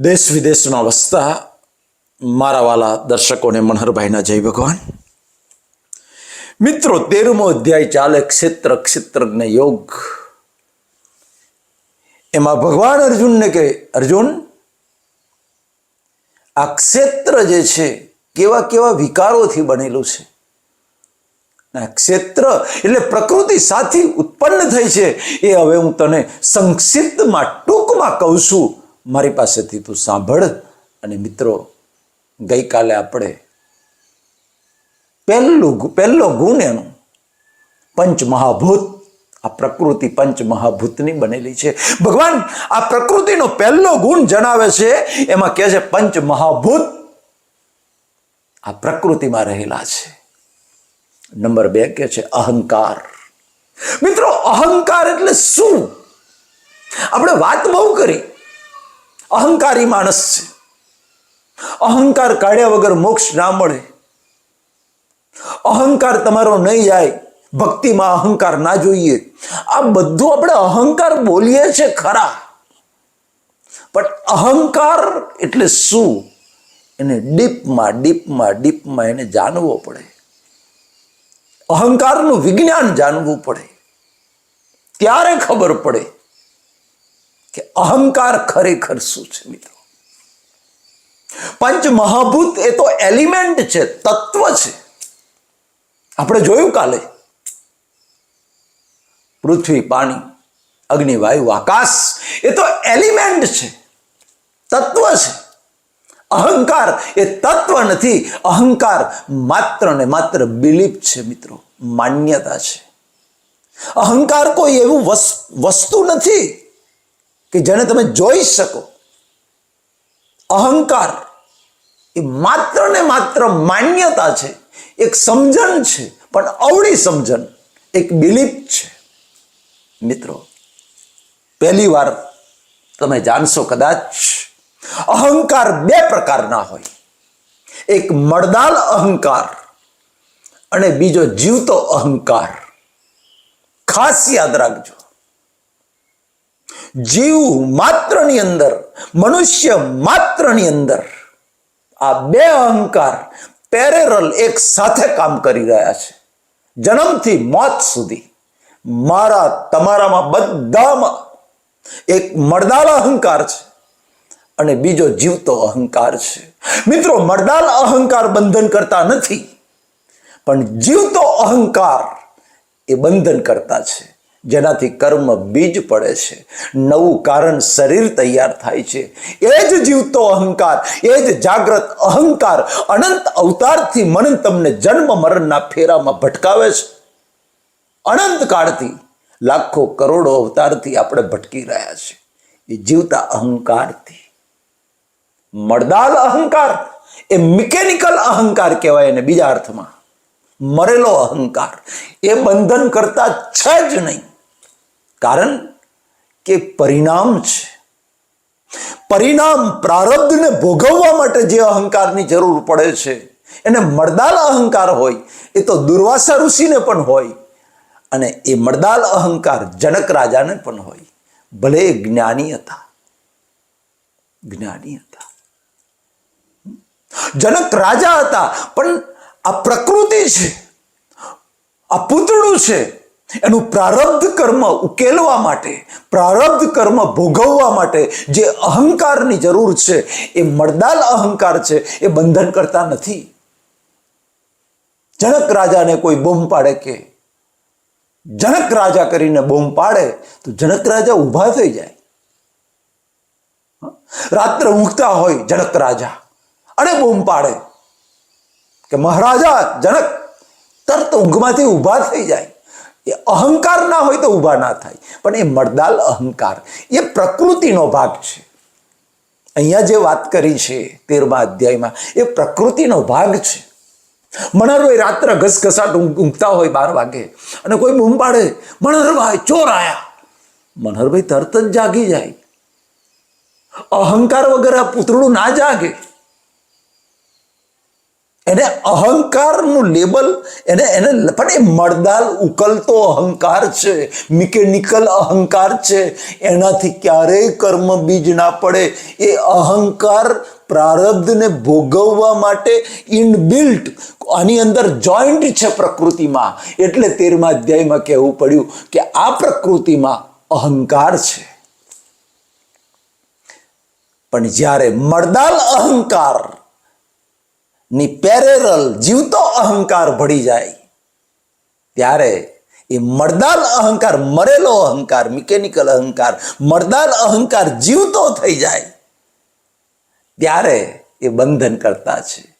દેશ વિદેશમાં વસતા મારા વાલા દર્શકોને મનહરભાઈના જય ભગવાન. મિત્રો, તેરમો અધ્યાય ચાલે ક્ષેત્ર, ક્ષેત્રજ્ઞ યોગ. એમાં ભગવાન અર્જુનને કહે, અર્જુન, આ ક્ષેત્ર જે છે, કેવા કેવા વિકારોથી બનેલું છે? ક્ષેત્ર એટલે પ્રકૃતિ સાથી ઉત્પન્ન થઈ છે. એ હવે હું તને સંક્ષિપ્તમાં ટૂંકમાં કહું છું. મારી પાસેથી તું સાંભળ અને મિત્રો, ગઈકાલે આપણે પહેલું પહેલો ગુણ એનો પંચ મહાભૂત આ પ્રકૃતિ પંચ મહાભૂતની બનેલી છે. ભગવાન, આ પ્રકૃતિનો પહેલો ગુણ જણાવે છે, એમાં કહે છે પંચ મહાભૂત આ પ્રકૃતિમાં રહેલા છે. નંબર બે કે છે અહંકાર. મિત્રો, અહંકાર એટલે શું? આપણે વાત બહુ કરી. અહંકારી માણસ છે. અહંકાર કાઢ્યા વગર મોક્ષ ના મળે. અહંકાર તમારો નહીં જાય. ભક્તિમાં અહંકાર ના જોઈએ. આ બધું આપણે અહંકાર બોલીએ છે ખરા. પણ અહંકાર એટલે શું? એને ડીપમાં ડીપમાં ડીપમાં એને જાણવો પડે. અહંકારનું વિજ્ઞાન જાણવું પડે. ત્યારે ખબર પડે. કે અહંકાર ખરેખર શું છે મિત્રો? પંચ મહાભૂત એ તો એલિમેન્ટ છે, તત્વ છે. આપણે જોયું કાલે. પૃથ્વી, પાણી, અગ્નિ, વાયુ, આકાશ એ તો એલિમેન્ટ છે, તત્વ છે. અહંકાર એ તત્વ નથી, અહંકાર માત્ર ને માત્ર બિલીફ છે મિત્રો, માન્યતા છે. અહંકાર કોઈ એવું વસ- વસ્તુ નથી. કે જેને તમે જોઈ શકો. અહંકાર એ માત્ર ને માત્ર માન્યતા છે, એક સમજણ છે, પણ અવળી સમજણ, એક બિલીફ છે. મિત્રો, પહેલી વાર તમે જાણશો કદાચ અહંકાર બે પ્રકારના હોય. એક મળદાલ અહંકાર અને બીજો જીવતો અહંકાર. ખાસ યાદ રાખજો. જીવ માત્રની અંદર, મનુષ્ય માત્રની અંદર આ બે અહંકાર પેરેરલ એક સાથે કામ કરી રહ્યા છે. જન્મથી મોત સુધી મારા તમારામાં બધામાં એક મરદાલ અહંકાર છે અને બીજો જીવતો અહંકાર છે. મિત્રો, મરદાલ અહંકાર બંધન કરતા નથી, પણ જીવતો અહંકાર એ બંધન કરતા છે. જેનાથી કર્મ બીજ પડે છે. નવું કારણ શરીર તૈયાર થાય છે. એ જ જીવતો અહંકાર, એ જ જાગ્રત અહંકાર અનંત અવતારથી મન તમને જન્મ મરણના ફેરામાં ભટકાવે છે. અનંત કાળથી લાખો કરોડો અવતારથી આપણે ભટકી રહ્યા છે. એ જીવતા અહંકારથી. મળદાલ અહંકાર એ મિકેનિકલ અહંકાર કહેવાય એને બીજા અર્થમાં. મરેલો અહંકાર એ બંધન કરતા છે જ નહીં. કારણ કે પરિણામ છે. પરિણામ પ્રારબ્ધને ભોગવવા માટે જે અહંકારની જરૂર પડે છે, એને મળદાલ અહંકાર હોય, એ તો દુર્વાસા ઋષિને પણ હોય, અને એ મળદાલ અહંકાર જનક રાજાને પણ હોય. ભલે જ્ઞાની હતા. જ્ઞાની હતા. જનક રાજા હતા, પણ આ પ્રકૃતિ છે, આ પૂતળું છે એનું પ્રારબ્ધ કર્મ ઉકેલવા માટે, પ્રારબ્ધ કર્મ ભોગવવા માટે જે અહંકારની જરૂર છે, એ મળદાલ અહંકાર છે, એ બંધન કરતા નથી. જનક રાજાને કોઈ બોમ્બ પાડે કે? જનક રાજા કરીને બોમ્બ પાડે તો જનક રાજા ઊભા થઈ જાય. રાત્રે ઊંઘતા હોય જનક રાજા, અને બોમ્બ પાડે કે, મહારાજા, જનક, તરત ઊંઘમાંથી ઊભા થઈ જાય. એ અહંકાર ના હોય તો ઊભા ના થાય. પણ એ મળદાલ અહંકાર, એ પ્રકૃતિનો ભાગ છે. અહીંયા જે વાત કરી છે તેરમા અધ્યાયમાં, એ પ્રકૃતિનો ભાગ છે. મનહરભાઈ રાત્રે ઘસઘસાટ ઊંઘ- ઊંઘતા હોય બાર વાગે અને કોઈ બૂમ પાડે, મણરભાઈ, ચોર આયા. મનહરભાઈ તરત જ જાગી જાય. અહંકાર વગર આ પૂતળું ના જાગે. એને અહંકારનું લેબલ, એને એને પણ એ મળદાલ ઉકલતો અહંકાર છે, મિકેનિકલ અહંકાર છે. એનાથી ક્યારેય કર્મ બીજ ના પડે. એ અહંકાર પ્રારબ્ધને ભોગવવા માટે ઇનબિલ્ટ આની અંદર જોઈન્ટ છે પ્રકૃતિમાં. એટલે તેરમા અધ્યાયમાં કહેવું પડ્યું કે આ પ્રકૃતિમાં અહંકાર છે. પણ જ્યારે મળદાલ અહંકાર ની પેરેરલ જીવતો અહંકાર ભળી જાય. ત્યારે એ મરદાર અહંકાર, મરેલો અહંકાર મિકેનિકલ અહંકાર, મરદાર અહંકાર જીવતો થઈ જાય. ત્યારે એ બંધન કરતા છે.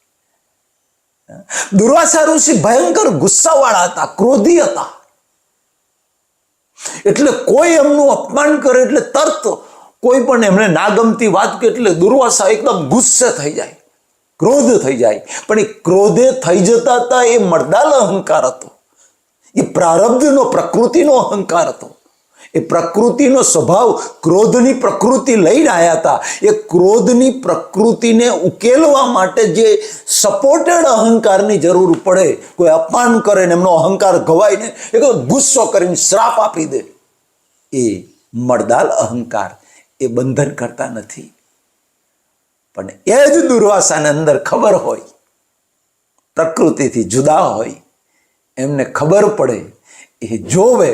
દુર્વાસા ઋષિ ભયંકર ગુસ્સાવાળા હતા, ક્રોધી હતા. એટલે કોઈ એમનું અપમાન કરે, એટલે તરત કોઈ પણ એમને ના ગમતી વાત કે એટલે દુર્વાસા એકદમ ગુસ્સે થઈ જાય. ક્રોધ થઈ જાય. પણ એ ક્રોધે થઈ જતા હતા એ મર્દાલ અહંકાર હતો. એ પ્રારબ્ધનો, પ્રકૃતિનો અહંકાર હતો. એ પ્રકૃતિનો સ્વભાવ ક્રોધની પ્રકૃતિ લઈને આવ્યા હતા એ ક્રોધની પ્રકૃતિને ઉકેલવા માટે જે સપોર્ટેડ અહંકારની જરૂર પડે, કોઈ અપમાન કરે ને એમનો અહંકાર ગવાય ને, એ ગુસ્સો કરીને શ્રાપ આપી દે. એ મળદાલ અહંકાર એ બંધન કરતા નથી. પણ એ જ દુર્વાસાને અંદર ખબર હોય, પ્રકૃતિથી જુદા હોય, એમને ખબર પડે, એ જોવે,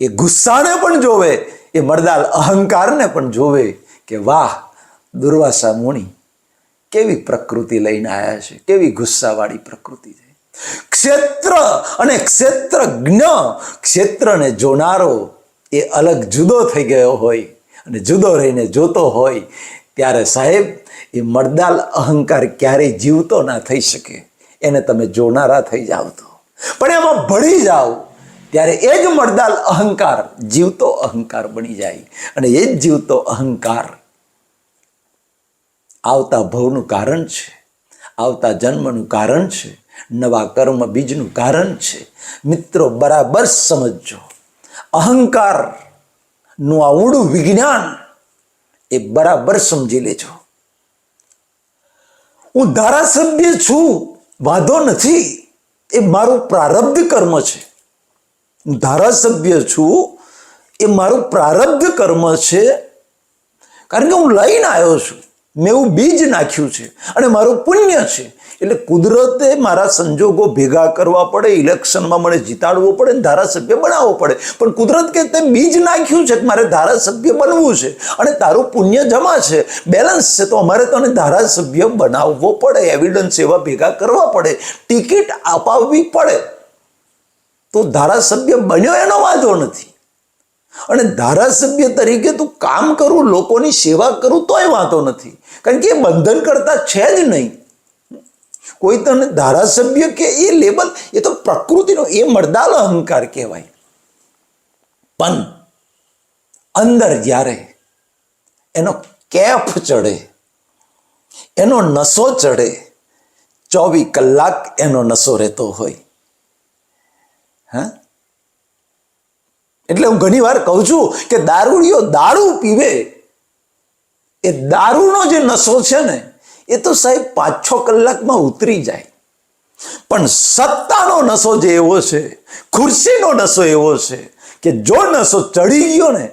એ ગુસ્સાને પણ જોવે, એ મરદાલ અહંકારને પણ જોવે કે વાહ, દુર્વાસા મુનિ, કેવી પ્રકૃતિ લઈને આવ્યા છે, કેવી ગુસ્સાવાળી પ્રકૃતિ છે. ક્ષેત્ર અને ક્ષેત્રજ્ઞ ક્ષેત્રને જોનારો એ અલગ જુદો થઈ ગયો હોય અને જુદો રહીને જોતો હોય, ત્યારે સાહેબ એ મર્દાલ અહંકાર ક્યારેય જીવતો ના થઈ શકે. એને તમે જોનારા થઈ જાઓ તો. પણ એમાં ભળી જાઓ, ત્યારે એ જ મર્દાલ અહંકાર, જીવતો અહંકાર બની જાય. અને એ જ જીવતો અહંકાર આવતા ભવનું કારણ છે. આવતા જન્મનું કારણ છે. નવા કર્મ બીજનું કારણ છે. મિત્રો, બરાબર સમજજો. અહંકારનું આ ઊંડું વિજ્ઞાન એ બરાબર સમજી લેજો. હું ધારાસભ્ય છું, વાંધો નથી. એ મારું પ્રારબ્ધ કર્મ છે. હું ધારાસભ્ય છું, એ મારું પ્રારબ્ધ કર્મ છે. કારણ કે હું લઈને આવ્યો છું. મેં એવું બીજ નાખ્યું છે અને મારું પુણ્ય છે. એટલે કુદરતે મારા સંજોગો ભેગા કરવા પડે, ઇલેક્શનમાં મને જીતાડવો પડે ને ધારાસભ્ય બનાવવો પડે. પણ કુદરત કે તે બીજ નાખ્યું છે કે મારે ધારાસભ્ય બનવું છે અને તારું પુણ્ય જમા છે. બેલેન્સ છે તો અમારે તને ધારાસભ્ય બનાવવો પડે એવિડન્સ એવા ભેગા કરવા પડે. ટિકિટ અપાવવી પડે. તો ધારાસભ્ય બન્યો એનો વાંધો નથી. અને ધારાસભ્ય તરીકે તું કામ કરું, લોકોની સેવા કરું, તોય વાંધો નથી. કારણ કે એ બંધન કરતા છે જ નહીં. કોઈ તને ધારાસભ્ય કે એ લેબલ, એ તો પ્રકૃતિનો, એ મર્દાલ અહંકાર કહેવાય. પણ અંદર જ્યારે એનો કેફ ચડે, એનો નશો ચડે, ચોવીસ કલાક એનો નશો રહેતો હોય. હા? એટલે હું ઘણી વાર કહું છું કે દારૂડીઓ દારૂ પીવે, એ દારૂનો જે નશો છે ને એ તો સાહેબ પાંચ છ કલાકમાં ઉતરી જાય. પણ સત્તાનો નશો જે એવો છે, ખુરશીનો નશો એવો છે કે જો નશો ચડી ગયો ને,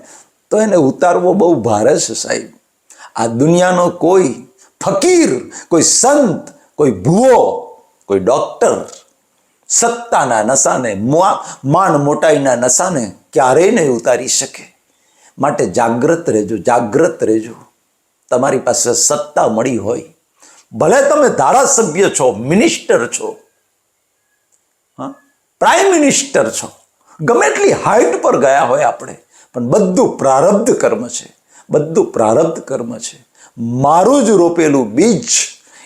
તો એને ઉતારવો બહુ ભારે છે સાહેબ. આ દુનિયાનો કોઈ ફકીર, કોઈ સંત, કોઈ ભૂવો, કોઈ ડૉક્ટર સત્તાના નશાને માન મોટાઈના નશાને ક્યારેય નહીં ઉતારી શકે. માટે જાગ્રત રહેજો જાગ્રત રહેજો. તમારી પાસે સત્તા મળી હોય ભલે તમે ધારાસભ્ય છો મિનિસ્ટર છો પ્રાઇમ મિનિસ્ટર છો, ગમે એટલી હાઈટ પર ગયા હોય આપણે, પણ બધું પ્રારબ્ધ કર્મ છે, બધું પ્રારબ્ધ કર્મ છે. મારું જ રોપેલું બીજ,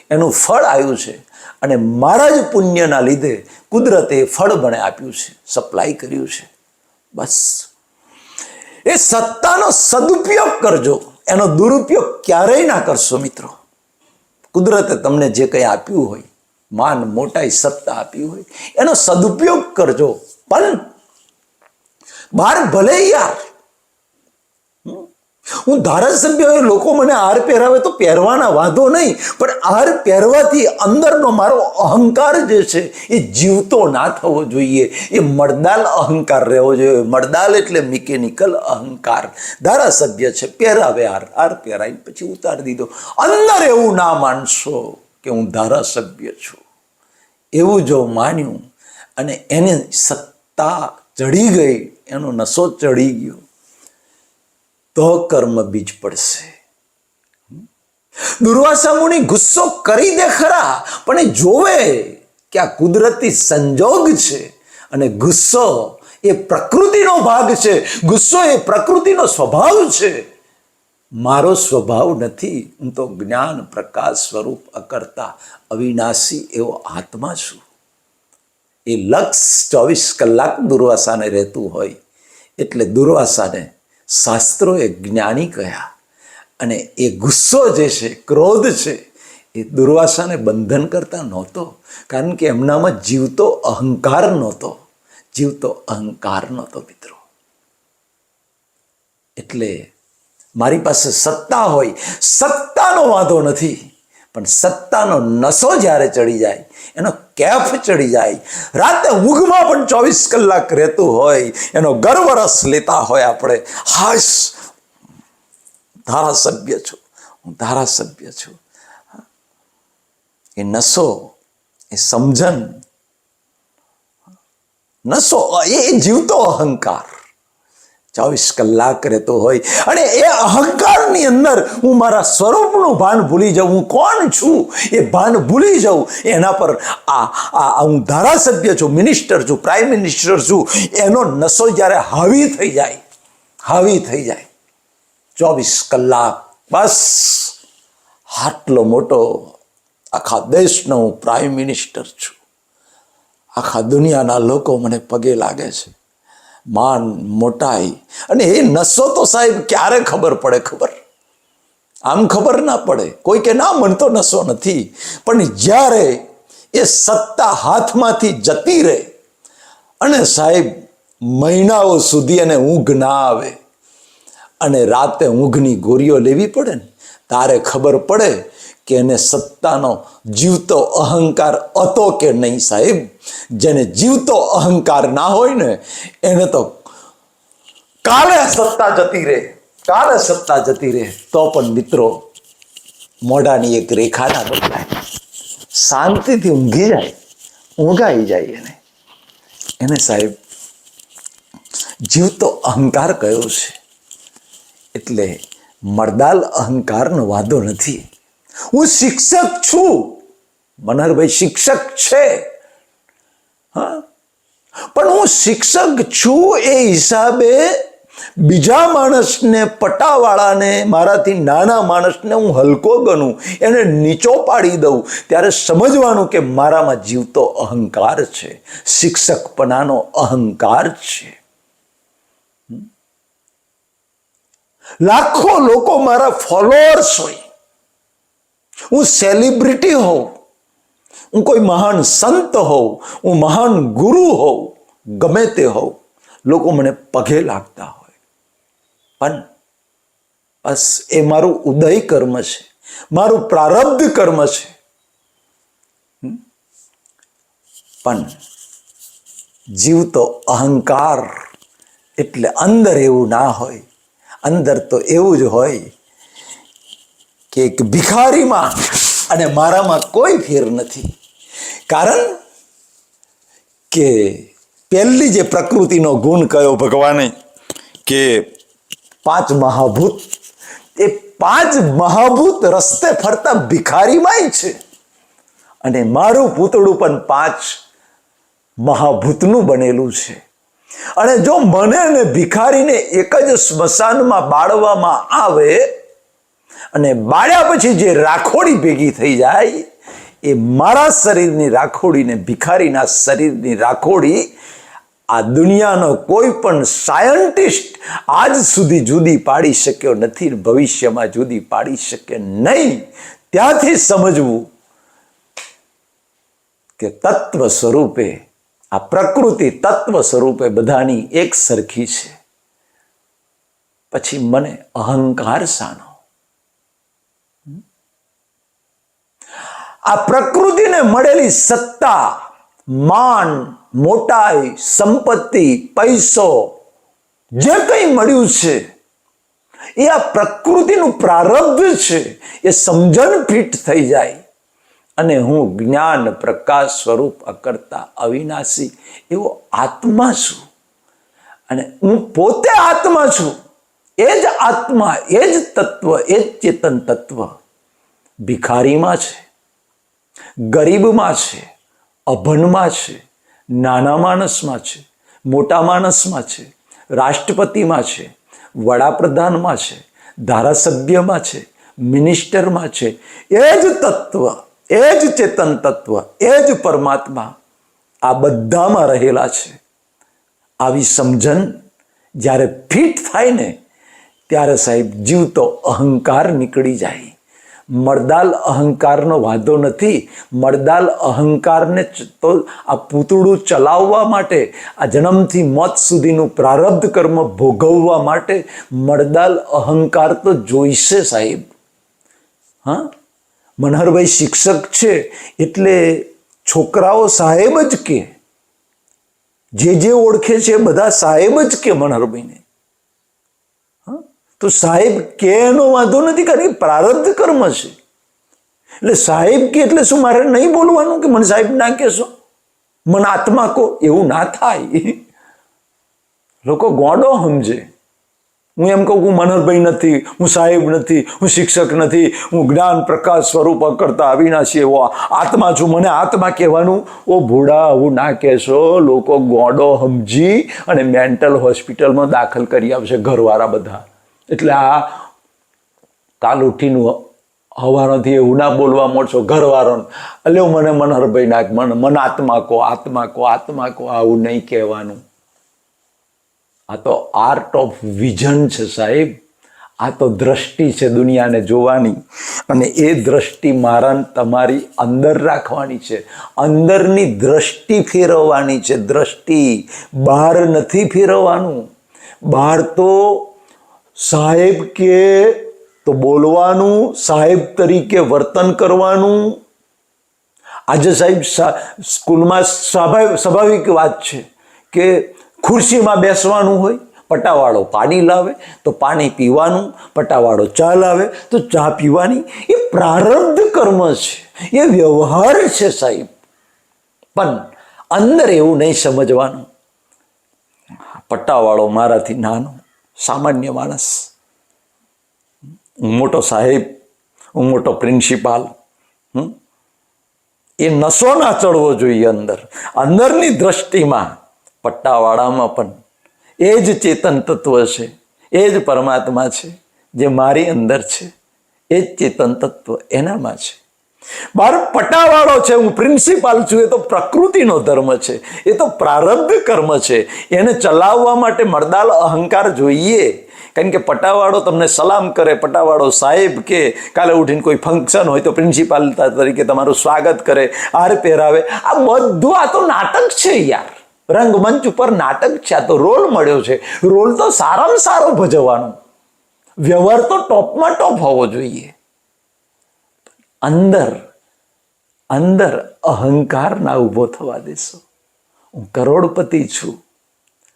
એનું ફળ આવ્યું છે, અને મારા જ પુણ્યના લીધે કુદરતે ફળ મને આપ્યું છે સપ્લાય કર્યું છે. બસ. એ સત્તાનો સદુપયોગ કરજો, એનો દુરુપયોગ ક્યારેય ના કરશો મિત્રો. કુદરતે તમને જે કંઈ આપ્યું હોય, માન, મોટાઈ, સત્તા આપી હોય, એનો સદુપયોગ કરજો. પણ બહાર ભલે યાર હું ધારાસભ્ય હોય, લોકો મને હાર પહેરાવે તો પહેરવાના વાંધો નહીં પણ હાર પહેરવાથી અંદરનો મારો અહંકાર જે છે એ જીવતો ના થવો જોઈએ. એ મરદાલ અહંકાર રહેવો જોઈએ. મરદાલ એટલે મિકેનિકલ અહંકાર. ધારાસભ્ય છે પહેરાવે હાર. હાર પહેરાવીને પછી ઉતારી દીધો. અંદર એવું ના માનશો કે હું ધારાસભ્ય છું. એવું જો માન્યું અને એને સત્તા ચડી ગઈ એનો નશો ચડી ગયો. તો કર્મ બીજ પડશે. દુર્વાસા મુનિ ગુસ્સો કરી દે ખરા, પણ જોવે કે આ કુદરતી સંજોગ છે અને ગુસ્સો એ પ્રકૃતિનો ભાગ છે. ગુસ્સો એ પ્રકૃતિનો સ્વભાવ છે. મારો સ્વભાવ નથી, હું તો જ્ઞાન પ્રકાશ સ્વરૂપ અકર્તા, અવિનાશી એવો આત્મા છું. એ લક્ષ ચોવીસ કલાક દુર્વાસાને રહેતું હોય, એટલે દુર્વાસાને શાસ્ત્રોએ જ્ઞાની કહ્યા અને એ ગુસ્સો જે છે, ક્રોધ છે, એ દુર્વાસાને બંધન કરતા નહોતો. કારણ કે એમનામાં જીવતો અહંકાર નહોતો. જીવતો અહંકાર નહોતો મિત્રો. એટલે મારી પાસે સત્તા હોય. સત્તાનો વાંધો નથી. પણ સત્તાનો નશો જ્યારે ચડી જાય એનો કેફ ચડી જાય. રાતે ઊંઘમાં પણ ચોવીસ કલાક રહેતું હોય, એનો ગર્વ લેતા હોય આપણે. હાશ, ધારાસભ્ય છું, હું ધારાસભ્ય છું. એ નસો, એ સમજણ, નસો, એ જીવતો અહંકાર. ચોવીસ કલાક રહેતો હોય. અને એ અહંકારની અંદર હું મારા સ્વરૂપનું ભાન ભૂલી જાઉં. હું કોણ છું? એ ભાન ભૂલી જાઉં. એના પર આ આ હું ધારાસભ્ય છું, મિનિસ્ટર છું, પ્રાઇમ મિનિસ્ટર છું. એનો નશો જ્યારે હાવી થઈ જાય, હાવી થઈ જાય. ચોવીસ કલાક બસ આટલો મોટો આખા દેશનો હું પ્રાઇમ મિનિસ્ટર છું. આખા દુનિયાના લોકો મને પગે લાગે છે. માન મોટાઈ. અને એ નસો તો સાહેબ ક્યારે ખબર પડે ખબર? આમ ખબર ના પડે. કોઈ કે ના, મન તો નસો નથી. પણ જ્યારે એ સત્તા હાથમાંથી જતી રહે અને સાહેબ મહિનાઓ સુધી એને ઊંઘ ના આવે અને રાતે ઊંઘની ગોરીઓ લેવી પડે ને, તારે ખબર પડે કે એને સત્તાનો જીવતો અહંકાર હતો કે નહીં સાહેબ? જેને જીવતો અહંકાર ના હોય ને, એને તો કાલે સત્તા જતી રહે, કાલે સત્તા જતી રહે. તો પણ મિત્રો, મોઢાની એક રેખા ના બદલાય. શાંતિથી ઊંઘી જાય, ઊંઘાઈ જાય એને. એને સાહેબ, જીવતો અહંકાર કયો છે? એટલે મરદાલ અહંકારનો વાંધો નથી. હું શિક્ષક છું. મનહરભાઈ શિક્ષક છે. પણ હું શિક્ષક છું એ હિસાબે બીજા માણસને પટાવાળાને, મારાથી નાના માણસને હું હલકો ગણું, એને નીચો પાડી દઉં, ત્યારે સમજવાનું કે મારામાં જીવતો અહંકાર છે. શિક્ષકપણાનો અહંકાર છે. લાખો લોકો મારા ફોલોઅર્સ હોય. હું સેલિબ્રિટી હોઉં. હું કોઈ મહાન સંત હોઉં. હું મહાન ગુરુ હોઉં. ગમે તે હોઉં. લોકો મને પગે લાગતા હોય. પણ બસ એ મારું ઉદય કર્મ છે. મારું પ્રારબ્ધ કર્મ છે? પણ જીવતો અહંકાર. એટલે અંદર એવું ના હોય. અંદર તો એવું જ હોય કે એક ભિખારીમાં અને મારામાં કોઈ ફેર નથી. કારણ કે પહેલી જે પ્રકૃતિનો ગુણ કયો ભગવાને કે પાંચ મહાભૂત, એ પાંચ મહાભૂત રસ્તે ફરતા ભિખારીમાંય છે. અને મારું પૂતળું પણ પાંચ મહાભૂતનું બનેલું છે. અને જો મને અને ભિખારીને એક જ સ્મશાનમાં બાળવામાં આવે અને બાળ્યા પછી જે રાખોડી ભેગી થઈ જાય, એ મારા શરીરની રાખોડીને, ભિખારીના શરીરની રાખોડી આ દુનિયાનો કોઈ પણ સાયન્ટિસ્ટ આજ સુધી જુદી પાડી શક્યો નથી ભવિષ્યમાં જુદી પાડી શકે નહીં. ત્યાંથી સમજવું કે તત્વ સ્વરૂપે, આ પ્રકૃતિ તત્વ સ્વરૂપે બધાની એક સરખી છે. પછી મને અહંકાર શાનો. આ પ્રકૃતિને મળેલી સત્તા, માન, મોટાઈ, સંપત્તિ, પૈસો, જે કંઈ મળ્યું છે, એ આ પ્રકૃતિનું પ્રારબ્ધ છે, એ સમજણ ફિટ થઈ જાય. અને હું જ્ઞાન પ્રકાશ સ્વરૂપ અકર્તા અવિનાશી એવો આત્મા છું. અને હું પોતે આત્મા છું. એ જ આત્મા, એ જ તત્વ, એ જ ચેતન તત્વ ભિખારીમાં છે. ગરીબમાં છે અભનમાં છે, નાના માણસમાં છે, મોટા માણસમાં છે, રાષ્ટ્રપતિમાં છે, વડાપ્રધાનમાં છે, ધારાસભ્યમાં છે, મિનિસ્ટરમાં છે, એ જ તત્વ, એ જ ચેતન તત્વ, એ જ પરમાત્મા આ બધામાં રહેલા છે. આવી સમજણ જ્યારે ફિટ થાય ને, ત્યારે સાહેબ જીવતો અહંકાર નીકળી જાય. મળદાલ અહંકારનો વાંધો નથી. મળદાલ અહંકારને તો આ પૂતળું ચલાવવા માટે, આ જન્મથી મોત સુધીનું પ્રારબ્ધ કર્મ ભોગવવા માટે મળદાલ અહંકાર તો જોઈશે સાહેબ. હા? મનહરભાઈ શિક્ષક છે, એટલે છોકરાઓ સાહેબ જ કે. જે જે ઓળખે છે બધા સાહેબ જ કે મનહરભાઈને? તો સાહેબ કે એનો વાંધો નથી, કારણ કે પ્રારબ્ધ કર્મ છે. એટલે સાહેબ કે એટલે શું મારે નહીં બોલવાનું કે મને સાહેબ ના કહેશો? મને આત્મા કહો, એવું ના થાય. લોકો ગોડો સમજે. હું એમ કહું હું મનોહરભાઈ નથી, હું સાહેબ નથી, હું શિક્ષક નથી, હું જ્ઞાન પ્રકાશ સ્વરૂપ કરતા અવિનાશી એવો આત્મા છું. મને આત્મા કહેવાનું, ઓ ભૂડા આવું ના કહેશો. લોકો ગોડો સમજી અને મેન્ટલ હોસ્પિટલમાં દાખલ કરી આવશે ઘરવાળા બધા. એટલે આ કાલ ઉઠીને હવારોથી એવું ના બોલવા મળશો ઘરવાળો એટલે મને મનહરભાઈ નાખ, મન મન આત્મા કહો આત્મા કહો આત્મા કહો આવું નહીં કહેવાનું. આ તો આર્ટ ઓફ વિઝન છે સાહેબ. આ તો દ્રષ્ટિ છે દુનિયાને જોવાની. અને એ દ્રષ્ટિ મારા તમારી અંદર રાખવાની છે. અંદરની દ્રષ્ટિ ફેરવવાની છે દ્રષ્ટિ. બહાર નથી ફેરવવાનું. બહાર તો સાહેબ કે તો બોલવાનું, સાહેબ તરીકે વર્તન કરવાનું? આજે સાહેબ સ્કૂલમાં સ્વાભાવિક વાત છે કે ખુરશીમાં બેસવાનું હોય, પટાવાળો પાણી લાવે, તો પાણી પીવાનું, પટાવાળો ચા લાવે, તો ચા પીવાની, એ પ્રારબ્ધ કર્મ છે, એ વ્યવહાર છે સાહેબ. પણ અંદર એવું નહીં સમજવાનું. પટ્ટાવાળો મારાથી નાનો સામાન્ય માણસ. હું મોટો સાહેબ હું મોટો પ્રિન્સિપાલ, હમ? એ નશો ના ચડવો જોઈએ અંદર. અંદરની દ્રષ્ટિમાં, પટ્ટાવાળામાં પણ. એ જ ચેતન તત્વ છે. એ જ પરમાત્મા છે જે મારી અંદર છે. એ જ ચેતન તત્વ એનામાં છે. બાર પટાવાળો છે, હું પ્રિન્સિપાલ છું, એ તો પ્રકૃતિનો ધર્મ છે, એ તો પ્રારબ્ધ કર્મ છે. એને ચલાવવા માટે મરદાલ અહંકાર જોઈએ. કારણ કે પટાવાળો તમને સલામ કરે, પટાવાળો સાહેબ કે કાલે ઉઠીને કોઈ ફંક્શન હોય તો પ્રિન્સિપાલ તરીકે તમારું સ્વાગત કરે, હાર પહેરાવે. આ બધું, આ તો નાટક છે યાર. રંગમંચ ઉપર નાટક છે, આ તો રોલ મળ્યો છે. રોલ તો સારામાં સારો ભજવવાનો. વ્યવહાર તો ટોપમાં ટોપ હોવો જોઈએ. અંદર અંદર અહંકાર ના ઊભો થવા દેશો. હું કરોડપતિ છું,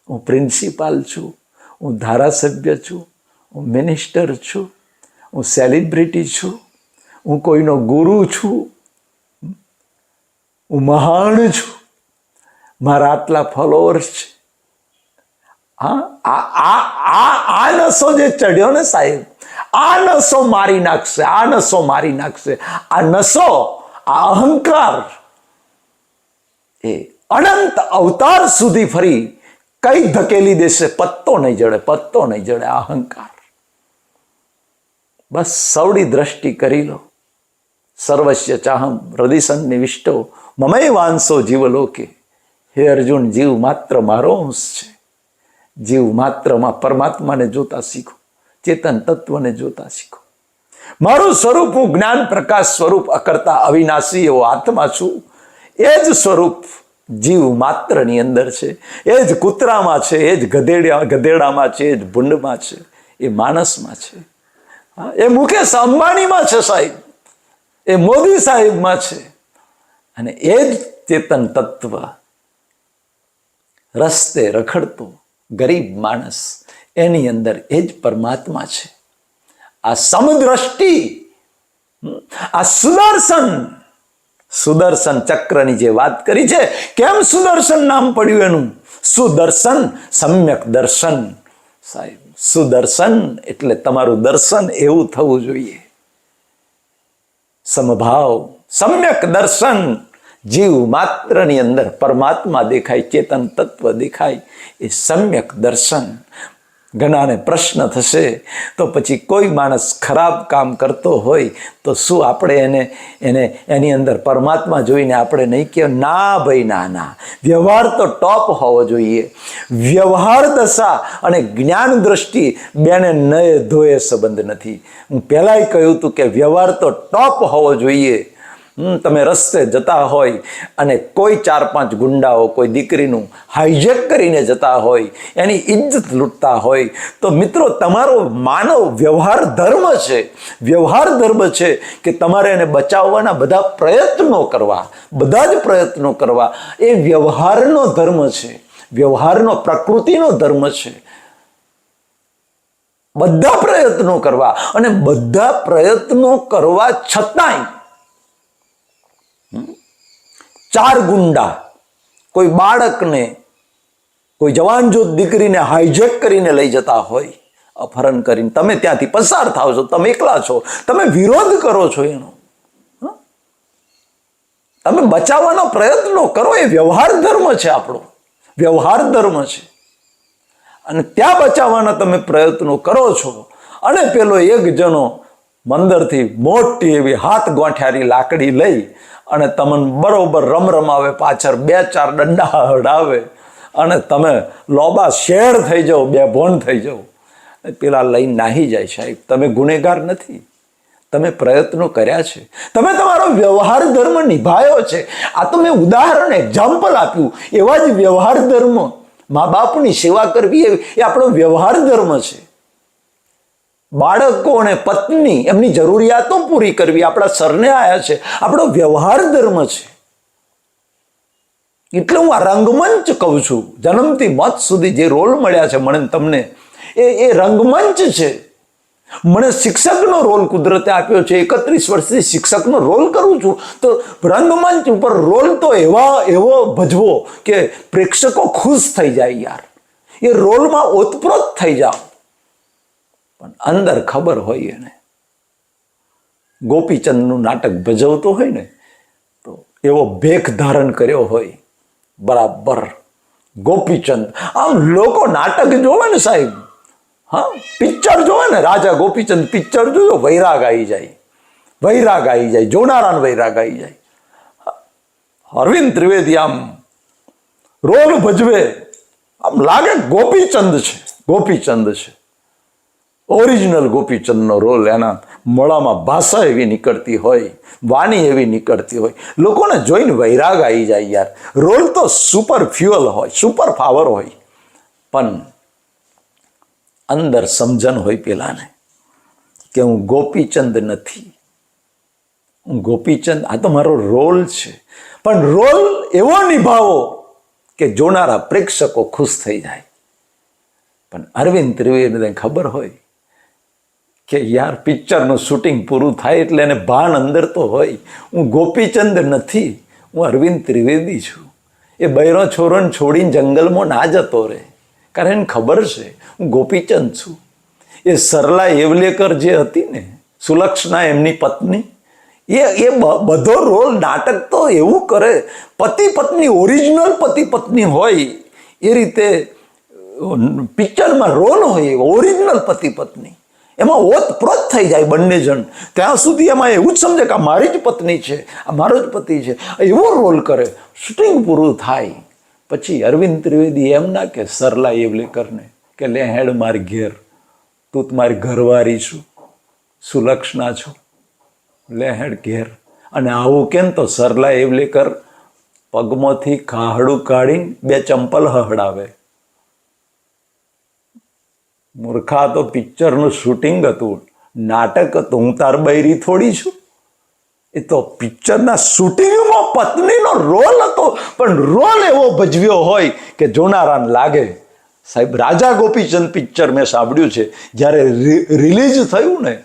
હું પ્રિન્સિપાલ છું, હું ધારાસભ્ય છું, હું મિનિસ્ટર છું, હું સેલિબ્રિટી છું, હું કોઈનો ગુરુ છું, હું મહાન છું. મારા આટલા ફોલોઅર્સ છે. હા, આ આ આ આ નસો જે ચડ્યો ને સાહેબ આ નસો મારી નાખશે, આ નસો મારી નાખશે. આ નસો, આ અહંકાર એ અનંત અવતાર સુધી ફરી કઈ ધકેલી દેશે? પત્તો નહીં જડે, પત્તો નહીં જડે અહંકાર. બસ સવડી દ્રષ્ટિ કરી લો. સર્વસ્ય ચાહમ હૃદય નિવિષ્ટો મમય વાંસો જીવલોકે. હે અર્જુન, જીવ માત્ર મારો અંશ છે. જીવ માત્રમાં પરમાત્માને જોતા શીખો. ચેતન તત્વને જોતા શીખો. મારું સ્વરૂપ હું જ્ઞાન પ્રકાશ સ્વરૂપ અકર્તા અવિનાશી એવો આત્મા છું. એ જ સ્વરૂપ જીવ માત્રની અંદર છે. એ જ કૂતરામાં છે. એ જ ગધેડા ગધેડામાં છે. એ જ ભૂંડમાં છે. એ માણસમાં છે. એ મુકેશ અંબાણીમાં છે સાહેબ. એ મોદી સાહેબમાં છે. અને એ જ ચેતન તત્વ રસ્તે રખડતો ગરીબ માણસ એની અંદર એ જ પરમાત્મા છે. આ સમદ્રષ્ટિ આ સુદર્શન સુદર્શન ચક્રની જે વાત કરી છે, કેમ સુદર્શન નામ પડ્યું એનું? સુદર્શન, સમ્યક દર્શન. સાહેબ, સુદર્શન એટલે તમારું દર્શન એવું થવું જોઈએ. સમભાવ, સમ્યક દર્શન. જીવ માત્રની અંદર પરમાત્મા દેખાય, ચેતન તત્વ દેખાય, એ સમ્યક દર્શન. ઘણાને પ્રશ્ન થશે, તો પછી કોઈ માણસ ખરાબ કામ કરતો હોય, તો શું આપણે એને એને, એની અંદર પરમાત્મા જોઈને આપણે નહીં કે ના ભાઈ, ના ના. વ્યવહાર તો ટોપ હોવો જોઈએ. વ્યવહાર દશા અને જ્ઞાન દ્રષ્ટિ બેને નય ધોયે સંબંધ નથી. હું પહેલાંય કહ્યું હતું કે વ્યવહાર તો ટોપ હોવો જોઈએ. તમે રસ્તે જતા હોય અને કોઈ ચાર પાંચ ગુંડાઓ, કોઈ દીકરીનું હાઈજેક કરીને જતા હોય, એની ઇજ્જત લૂંટતા હોય, તો મિત્રો તમારો માનવ વ્યવહાર ધર્મ છે. વ્યવહાર ધર્મ છે કે તમારે એને બચાવવાના બધા પ્રયત્નો કરવા, બધા જ પ્રયત્નો કરવા. એ વ્યવહારનો ધર્મ છે. વ્યવહારનો પ્રકૃતિનો ધર્મ છે. બધા પ્રયત્નો કરવા અને બધા પ્રયત્નો કરવા છતાંય ચાર ગુંડા, કોઈ બાળકને, કોઈ જવાન જો દીકરીને હાઈજેક કરીને લઈ જતા હોય, અપહરણ કરીને. તમે ત્યાંથી પસાર થાવ છો, તમે એકલા છો, તમે વિરોધ કરો છો એનો? તમે બચાવવાનો પ્રયત્નો કરો, એ વ્યવહાર ધર્મ છે આપણો. વ્યવહાર ધર્મ છે. અને ત્યાં બચાવવાના તમે પ્રયત્નો કરો છો. અને પેલો એક જણો મંદરથી મોટી એવી હાથ ગોઠ્યારી લાકડી લઈ અને તમને બરોબર રમરમાવે, પાછળ બે ચાર દંડા હડાવે અને તમે લોબા શેર થઈ જાઓ, બે ભોણ થઈ જાઓ. પેલા લઈને નાહી જાય સાહેબ. તમે ગુનેગાર નથી. તમે પ્રયત્નો કર્યા છે. તમે તમારો વ્યવહાર ધર્મ નિભાયો છે. આ તો મેં ઉદાહરણ એક્ઝામ્પલ આપ્યું. એવા જ વ્યવહાર ધર્મ. મા બાપની સેવા કરવી એ આપણો વ્યવહાર ધર્મ છે. બાળકો અને પત્ની એમની જરૂરિયાતો પૂરી કરવી. આપણા સરને આયા છે. આપણો વ્યવહાર ધર્મ છે. એટલે હું આ રંગમંચ કહું છું. જન્મથી મત સુધી જે રોલ મળ્યા છે મને તમને, એ એ રંગમંચ છે. મને શિક્ષકનો રોલ કુદરતે આપ્યો છે. એકત્રીસ વર્ષથી શિક્ષકનો રોલ કરું છું. તો રંગમંચ ઉપર રોલ તો એવા, એવો ભજવો કે પ્રેક્ષકો ખુશ થઈ જાય યાર. એ રોલમાં ઓતપ્રોત થઈ જાઓ. પણ અંદર ખબર હોય એને. ગોપીચંદનું નાટક ભજવતો હોય ને, તો એવો ભેખ ધારણ કર્યો હોય, બરાબર. ગોપીચંદ, આમ લોકો નાટક જોવે ને સાહેબ. હા, પિક્ચર જોવે ને રાજા ગોપીચંદ, પિક્ચર જોજો, વૈરાગ આવી જાય. વૈરાગ આવી જાય, જોનારાન વૈરાગ આવી જાય. અરવિંદ ત્રિવેદી આમ રોલ ભજવે. આમ લાગે ગોપીચંદ છે ગોપીચંદ છે. ઓરિજિનલ ગોપીચંદનો રોલ એના મોળામાં ભાષા એવી નીકળતી હોય, વાણી એવી નીકળતી હોય. લોકોને જોઈને વૈરાગ આવી જાય યાર. રોલ તો સુપર ફ્યુઅલ હોય સુપર પાવર હોય. પણ અંદર સમજણ હોય પેલાને કે હું ગોપીચંદ નથી. હું ગોપીચંદ, આ તો મારો રોલ છે. પણ રોલ એવો નિભાવો કે જોનારા પ્રેક્ષકો ખુશ થઈ જાય. પણ અરવિંદ ત્રિવેદીને ખબર હોય કે યાર પિક્ચરનું શૂટિંગ પૂરું થાય એટલે એને ભાન અંદર તો હોય. હું ગોપીચંદ નથી, હું અરવિંદ ત્રિવેદી છું. એ બૈરો છોરોને છોડીને જંગલમાં ના જતો રહે. કારણ ખબર છે, હું ગોપીચંદ છું. એ સરલા એવલેકર જે હતી ને સુલક્ષણા એમની પત્ની, એ એ બધો રોલ નાટક તો એવું કરે, પતિ પત્ની ઓરિજિનલ પતિ પત્ની હોય, એ રીતે પિક્ચરમાં રોલ હોય ઓરિજિનલ પતિ પત્ની. એમાં ઓતપ્રોત થઈ જાય બંને જણ. ત્યાં સુધી એમાં એવું જ સમજે કે આ મારી જ પત્ની છે, આ મારો જ પતિ છે. એવો રોલ કરે. શૂટિંગ પૂરું થાય. પછી અરવિંદ ત્રિવેદી એમ ના કે સરલા એવલેકરને કે, લે હેડ માર ઘેર. તું મારી ઘરવાળી છું. સુલક્ષણા છું. લે હેડ ઘેર. અને આવું કેમ તો સરલા એવલેકર પગમાંથી ખાહડું કાઢીને બે ચંપલ હહડાવે. મૂર્ખા તો પિક્ચરનું શૂટિંગ હતું. નાટક હતું. હું તાર બૈરી થોડી છું. એ તો પિક્ચરના શૂટિંગમાં પત્નીનો રોલ હતો. પણ રોલ એવો ભજવ્યો હોય કે જોનારાને લાગે. સાહેબ, રાજા ગોપીચંદ પિક્ચર મેં સાંભળ્યું છે. જ્યારે રિલીઝ થયું ને,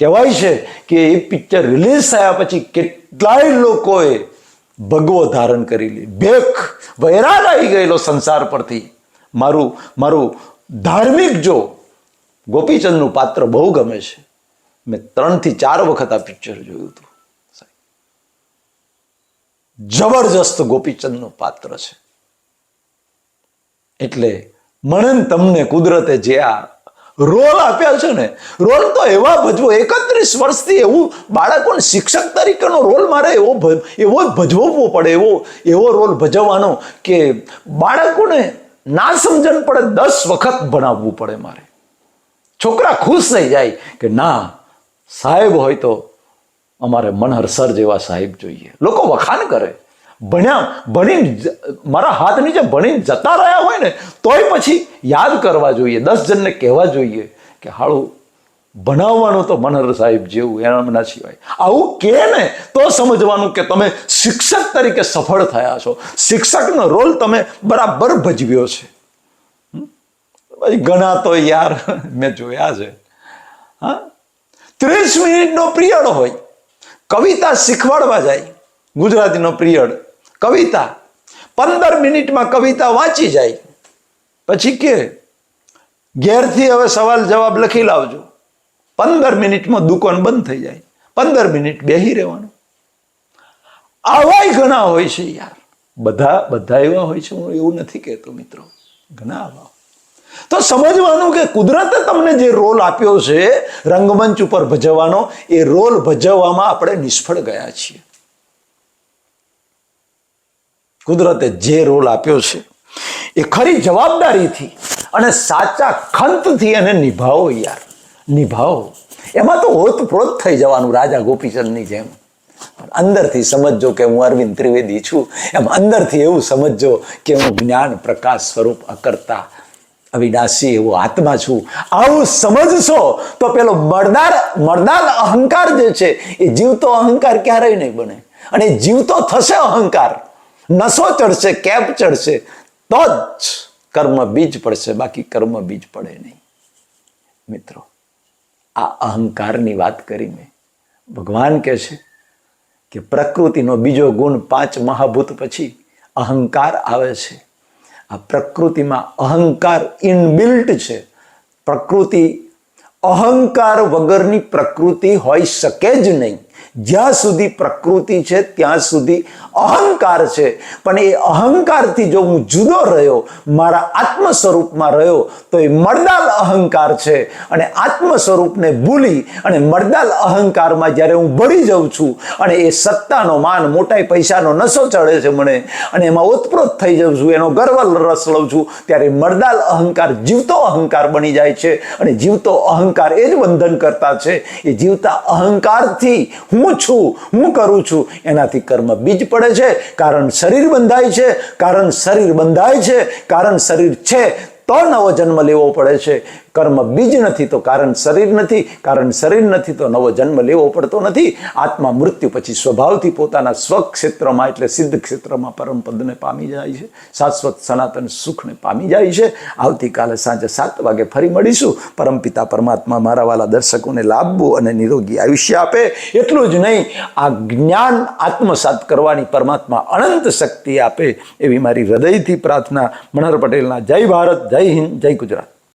કહેવાય છે કે એ પિક્ચર રિલીઝ થયા પછી કેટલાય લોકોએ ભગવો ધારણ કરી લી બેખ વૈરાગ આવી ગયેલો સંસાર પરથી. મારું મારું ધાર્મિક જો ગોપીચંદનું પાત્ર બહુ ગમે છે, મેં ત્રણથી ચાર વખત આ પિક્ચર જોયું હતું. જબરજસ્ત ગોપીચંદનું પાત્ર છે. એટલે મને તમને કુદરતે જે આ રોલ આપ્યા છે ને, રોલ તો એવા ભજવો, એકત્રીસ વર્ષથી એવું બાળકોને શિક્ષક તરીકેનો રોલ મારે એવો એવો ભજવવો પડે, એવો એવો રોલ ભજવવાનો કે બાળકોને ના સમજણ પડે, દસ વખત ભણાવવું પડે મારે. છોકરા ખુશ થઈ જાય કે ના, સાહેબ હોય તો અમારે મનહર સર જેવા સાહેબ જોઈએ. લોકો વખાણ કરે. ભણ્યા, ભણીને મારા હાથ નીચે ભણીને જતા રહ્યા હોય ને, તોય પછી યાદ કરવા જોઈએ. દસ જણને કહેવા જોઈએ કે, હાળું ભણાવવાનું તો મનહર સાહેબ જેવું એના સિવાય. આવું કે ને તો સમજવાનું કે તમે શિક્ષક તરીકે સફળ થયા છો. શિક્ષકનો રોલ તમે બરાબર ભજવ્યો છે? પછી ઘણા તો યાર મેં જોયા છે. હા? ત્રીસ મિનિટનો પિરિયડ હોય. કવિતા શીખવાડવા જાય. ગુજરાતીનો પિરિયડ. કવિતા. પંદર મિનિટમાં કવિતા વાંચી જાય. પછી કે, ઘેરથી હવે સવાલ જવાબ લખી લાવજો. પંદર મિનિટમાં દુકાન બંધ થઈ જાય. પંદર મિનિટ બેહી રહેવાનું. આવાય ઘણા હોય છે યાર. બધા બધા એવા હોય છે, હું એવું નથી કહેતો મિત્રો. ઘણા આવા તો સમજવાનું કે કુદરતે તમને જે રોલ આપ્યો છે, રંગમંચ ઉપર ભજવવાનો, એ રોલ ભજવવામાં આપણે નિષ્ફળ ગયા છીએ. કુદરતે જે રોલ આપ્યો છે, એ ખરી જવાબદારીથી અને સાચા ખંતથી એને નિભાવો યાર. નિભાવો. એમાં તો હોતપ્રોત થઈ જવાનું રાજા ગોપીચંદની જેમ. અંદરથી સમજજો કે હું અરવિંદ ત્રિવેદી છું. એમ અંદરથી એવું સમજજો કે હું જ્ઞાન પ્રકાશ સ્વરૂપ અકર્તા, અવિનાશી એવો આત્મા છું. આવું સમજશો તો પેલો મરદાર મરદાર અહંકાર જે છે, એ જીવતો અહંકાર ક્યારેય નહીં બને. અને જીવતો થશે અહંકાર. નશો ચડશે કેપ ચડશે? તો જ કર્મ બીજ પડશે, બાકી કર્મ બીજ પડે નહીં. મિત્રો આ અહંકારની વાત કરી મેં ભગવાન કહે છે કે પ્રકૃતિનો બીજો ગુણ પાંચ મહાભૂત પછી અહંકાર આવે છે. આ પ્રકૃતિમાં અહંકાર ઇનબિલ્ટ છે. પ્રકૃતિ અહંકાર વગરની પ્રકૃતિ હોઈ શકે જ નહીં. જ્યાં સુધી પ્રકૃતિ છે, ત્યાં સુધી અહંકાર છે. પણ એ અહંકારથી જો હું જુદો રહ્યો, મારા આત્મ સ્વરૂપમાં રહ્યો, તો એ મરદાલ અહંકાર છે. અને આત્મ સ્વરૂપને ભૂલી અને મરદાલ અહંકારમાં જ્યારે હું ભળી જાઉં છું, અને એ સત્તાનો માન, મોટાઈ પૈસાનો નશો ચડે છે મને, અને એમાં ઓતપ્રોત થઈ જાઉં છું, એનો ગર્વ રસ લઉં છું, ત્યારે મરદાલ અહંકાર જીવતો અહંકાર બની જાય છે. અને જીવતો અહંકાર એ જ બંધન કરતા છે. એ જીવતા અહંકારથી હું છું, હું કરું છું. એનાથી કર્મ બીજ પડે છે, કારણ શરીર બંધાય છે, કારણ શરીર બંધાય છે, કારણ શરીર છે, તો નવો જન્મ લેવો પડે છે. કર્મ બીજ નથી તો કારણ શરીર નથી, કારણ શરીર નથી તો નવો જન્મ લેવો પડતો નથી. આત્મા મૃત્યુ પછી સ્વભાવથી પોતાના સ્વક્ષેત્રમાં એટલે સિદ્ધ ક્ષેત્રમાં પરમ પદને પામી જાય છે. શાશ્વત સનાતન સુખને પામી જાય છે. આવતીકાલે સાંજે સાત વાગે ફરી મળીશું. પરમપિતા પરમાત્મા મારા વાલા દર્શકોને લાભવું અને નિરોગી આયુષ્ય આપે. એટલું જ નહીં, આ જ્ઞાન આત્મસાત કરવાની પરમાત્મા અનંત શક્તિ આપે એવી મારી હૃદયથી પ્રાર્થના. મનહર પટેલના જય ભારત, જય હિન્દ, જય ગુજરાત.